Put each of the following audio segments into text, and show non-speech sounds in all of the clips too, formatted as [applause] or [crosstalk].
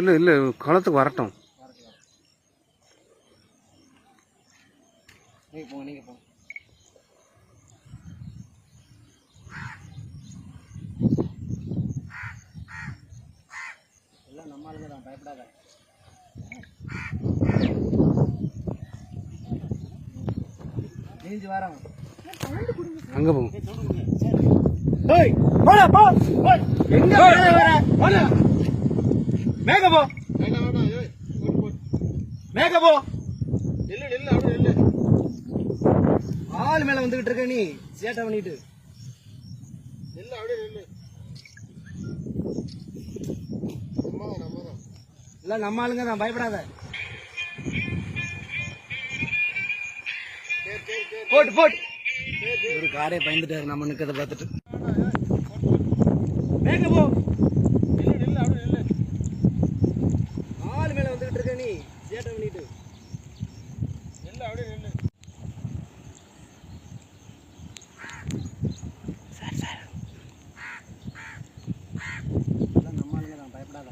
இல்லை இல்லை களத்துக்கு வரட்டும். போங்க போங்க. பயப்படாத. நீஞ்சு வரோம் அங்கே போகும் மேக போ மேக போ. இல்ல இல்ல அப்படியே இல்ல ஆள் மேல வந்துகிட்டு இருக்க நீ சேட்டை பண்ணிட்டு. இல்ல அப்படியே இல்ல இல்ல நம்ம ஆளுங்க தான் பயப்படாத. போட்டு போட்டு. ஒரு காரே பயந்துட்டாரு நம்ம நிக்கிறத பார்த்துட்டு. மேங்க போ ஆள் மேல வந்துகிட்டு இருக்க நீ சேட்டை பண்ணிட்டு. இல்ல அப்படியே ஆளுங்க தான் பயப்படாத.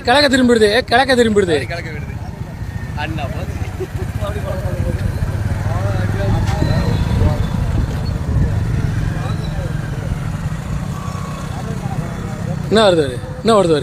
கிழக்க திரும்பிடுது கிழக்க திரும்பிடுது என்ன [laughs] Ne orada